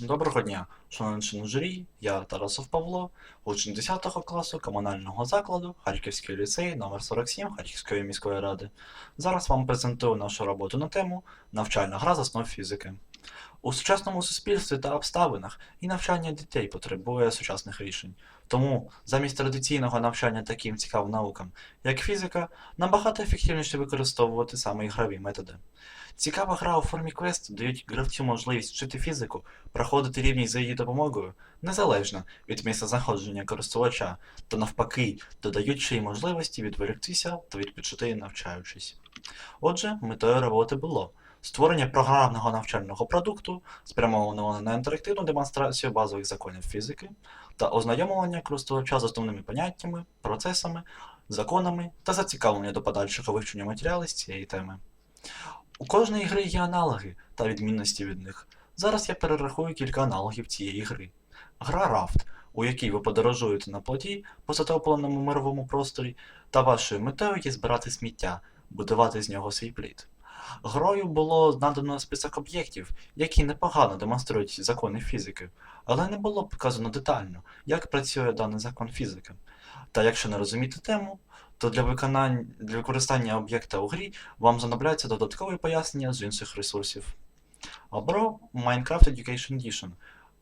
Доброго дня, шановні журі, я Тарасов Павло, учень 10 класу комунального закладу Харківський ліцей номер 47 Харківської міської ради. Зараз вам презентую нашу роботу на тему Навчальна гра з основ фізики. У сучасному суспільстві та обставинах і навчання дітей потребує сучасних рішень. Тому замість традиційного навчання таким цікавим наукам, як фізика, набагато ефективніше використовувати саме ігрові методи. Цікава гра у формі квесту дають гравцю можливість вчити фізику, проходити рівні за її допомогою, незалежно від місця знаходження користувача, та навпаки, додають ще й можливості відволіктися та відпочити навчаючись. Отже, метою роботи було створення програмного навчального продукту, спрямованого на інтерактивну демонстрацію базових законів фізики та ознайомлення користувача з основними поняттями, процесами, законами та зацікавлення до подальшого вивчення матеріалів з цієї теми. У кожної гри є аналоги та відмінності від них. Зараз я перерахую кілька аналогів цієї гри. Гра Рафт, у якій ви подорожуєте на плоті по затопленому мировому просторі, та вашою метою є збирати сміття, будувати з нього свій плід. Грою було надано список об'єктів, які непогано демонструють закони фізики, але не було показано детально, як працює даний закон фізики. Та якщо не розуміти тему, то для виконання для використання об'єкта у грі вам знадобляться додаткові пояснення з інших ресурсів. Або Minecraft Education Edition.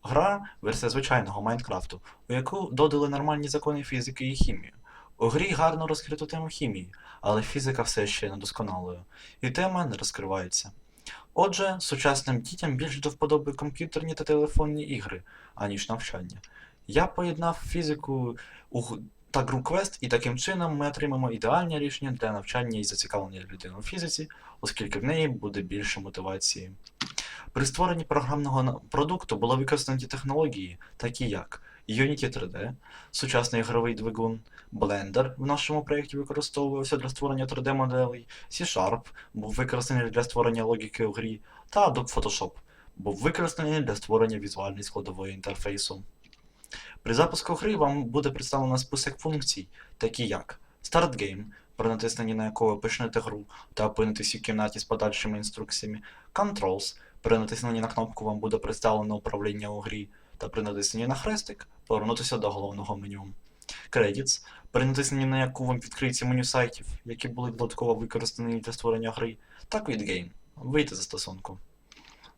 Гра версія звичайного Майнкрафту, у яку додали нормальні закони фізики і хімії. У грі гарно розкрито тему хімії, але фізика все ще недосконалою, і тема не розкривається. Отже, сучасним дітям більш до вподоби комп'ютерні та телефонні ігри, аніж навчання. Я поєднав фізику у та гру і таким чином ми отримаємо ідеальне рішення для навчання і зацікавлення людини у фізиці, оскільки в неї буде більше мотивації. При створенні програмного продукту було використані технології, такі як Unity 3D, сучасний ігровий двигун, Blender в нашому проєкті використовувався для створення 3D-моделей, C-Sharp був використаний для створення логіки у грі, та Adobe Photoshop був використаний для створення візуальної складової інтерфейсу. При запуску гри вам буде представлено список функцій, такі як Start Game, при натисненні на ви почнете гру та опинитесь у кімнаті з подальшими інструкціями, Controls, при натисненні на кнопку вам буде представлено управління у грі, та при натисненні на хрестик повернутися до головного меню. Credits, при натисненні на яку вам відкриється меню сайтів, які були додатково використані для створення гри, та Quit Game, вийти з застосунку.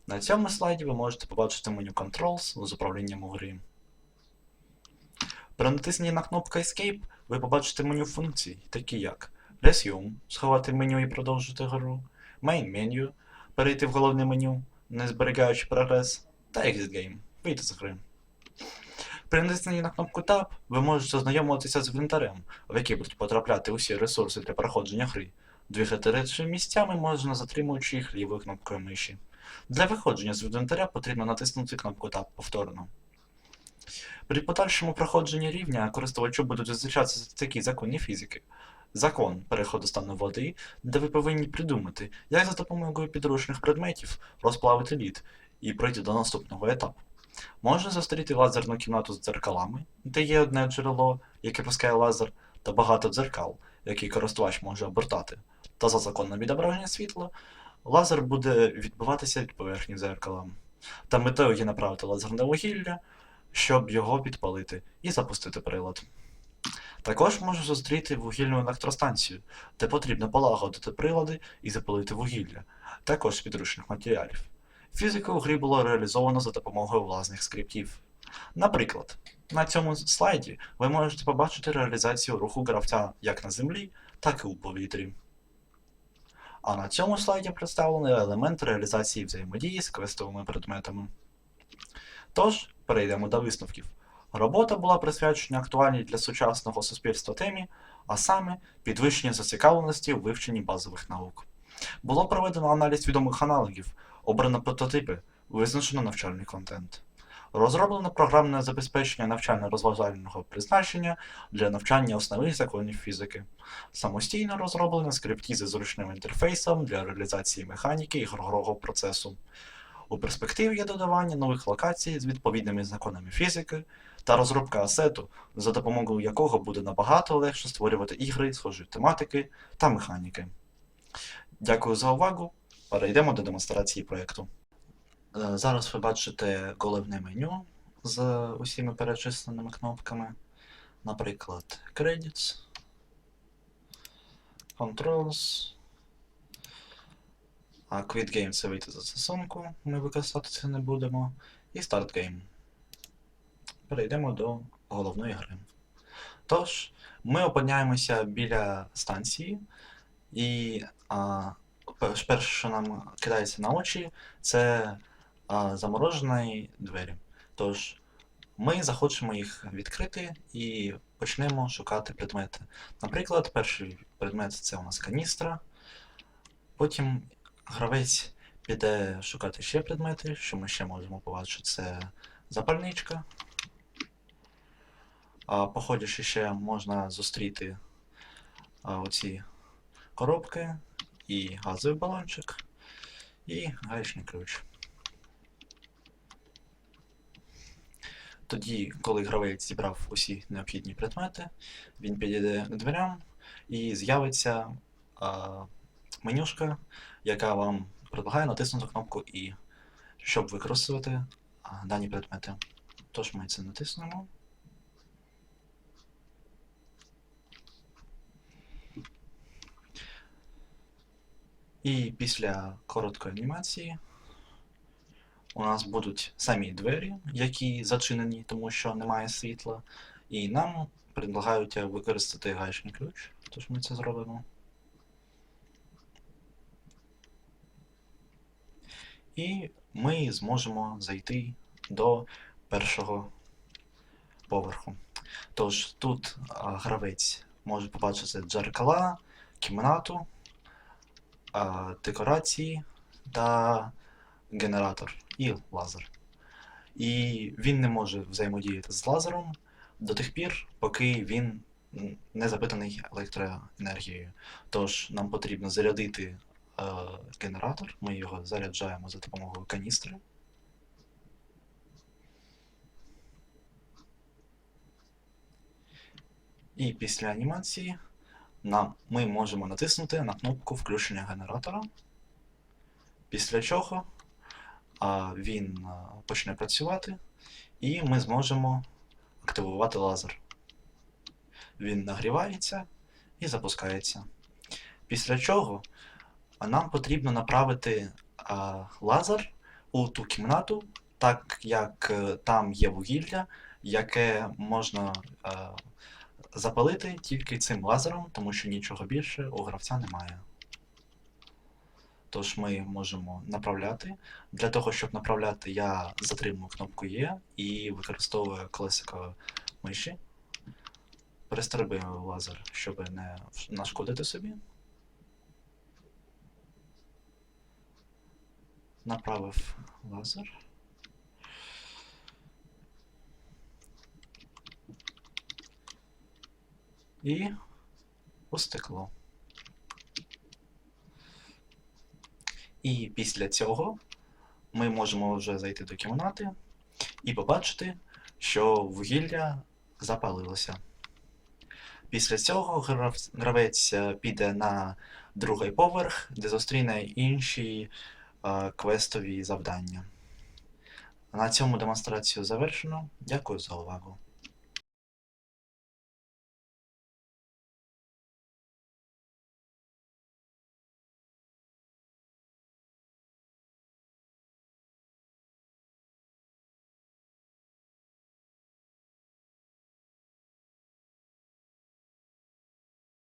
На цьому слайді ви можете побачити меню Controls з управлінням у грі. При натисненні на кнопку Escape ви побачите меню функцій, такі як Resume, сховати меню і продовжити гру, Main Menu, перейти в головне меню, не зберігаючи прогрес, та Exit Game, вийти з гри. При натисненні на кнопку Tab ви можете ознайомитися з інвентарем, в який будуть потрапляти усі ресурси для проходження гри. Двигати речі місцями можна затримуючи їх лівою кнопкою миші. Для виходження з інвентаря потрібно натиснути кнопку Tab повторно. При подальшому проходженні рівня користувачу будуть зустрічатися такі закони фізики. Закон переходу стану води, де ви повинні придумати, як за допомогою підручних предметів розплавити лід і пройти до наступного етапу. Можна зустріти лазерну кімнату з дзеркалами, де є одне джерело, яке пускає лазер, та багато дзеркал, які користувач може обертати. Та за законом відображення світла, лазер буде відбиватися від поверхні дзеркала. Та метою є направити лазерне вугілля, щоб його підпалити і запустити прилад. Також можна зустріти вугільну електростанцію, де потрібно полагодити прилади і запалити вугілля, також з підручних матеріалів. Фізика у грі було реалізовано за допомогою власних скриптів. Наприклад, на цьому слайді ви можете побачити реалізацію руху гравця як на землі, так і у повітрі. А на цьому слайді представлений елемент реалізації взаємодії з квестовими предметами. Тож, перейдемо до висновків. Робота була присвячена актуальній для сучасного суспільства темі, а саме підвищення зацікавленості у вивченні базових наук. Було проведено аналіз відомих аналогів, обрано прототипи, визначено навчальний контент. Розроблено програмне забезпечення навчально-розважального призначення для навчання основних законів фізики. Самостійно розроблено скрипті зі зручним інтерфейсом для реалізації механіки ігрового процесу. У перспективі є додавання нових локацій з відповідними законами фізики та розробка асету, за допомогою якого буде набагато легше створювати ігри схожої тематики та механіки. Дякую за увагу. Перейдемо до демонстрації проєкту. Е, Зараз ви бачите головне меню з усіма перечисленими кнопками. Наприклад, Credits, Controls. А Quit Game це вийти за застосунку, ми використати це не будемо. І Start Game. Перейдемо до головної гри. Тож, ми опиняємося біля станції, і а, перше, що нам кидається на очі, це а, заморожені двері. Тож, ми захочемо їх відкрити і почнемо шукати предмети. Наприклад, перший предмет це у нас каністра. Потім гравець піде шукати ще предмети, що ми ще можемо побачити, це запальничка. А, походячи ще можна зустріти а, оці коробки і газовий балончик, і гаечний ключ. Тоді, коли гравець зібрав усі необхідні предмети, він підійде к дверям і з'явиться менюшка, яка вам предлагає натиснути кнопку І, щоб використовувати дані предмети. Тож ми це натиснемо. І після короткої анімації у нас будуть самі двері, які зачинені, тому що немає світла. І нам предлагають використати гаечний ключ, тож ми це зробимо. І ми зможемо зайти до першого поверху. Тож тут гравець може побачити дзеркала, кімнату, декорації та генератор і лазер. І він не може взаємодіяти з лазером до тих пір, поки він не запитаний електроенергією. Тож нам потрібно зарядити е, генератор, ми його заряджаємо за допомогою каністри. І після анімації нам, ми можемо натиснути на кнопку включення генератора, після чого він почне працювати, і ми зможемо активувати лазер. Він нагрівається і запускається. Після чого нам потрібно направити лазер у ту кімнату, так як е, там є вугілля, яке можна е, запалити тільки цим лазером, тому що нічого більше у гравця немає. Тож ми можемо направляти. Для того, щоб направляти, я затримую кнопку Е і використовую колесико миші. Перестрибую лазер, щоб не нашкодити собі. Направив лазер. І у стекло. І після цього ми можемо вже зайти до кімнати і побачити, що вугілля запалилося. Після цього гравець е, піде на другий поверх, де зустріне інші е, квестові завдання. На цьому демонстрацію завершено. Дякую за увагу.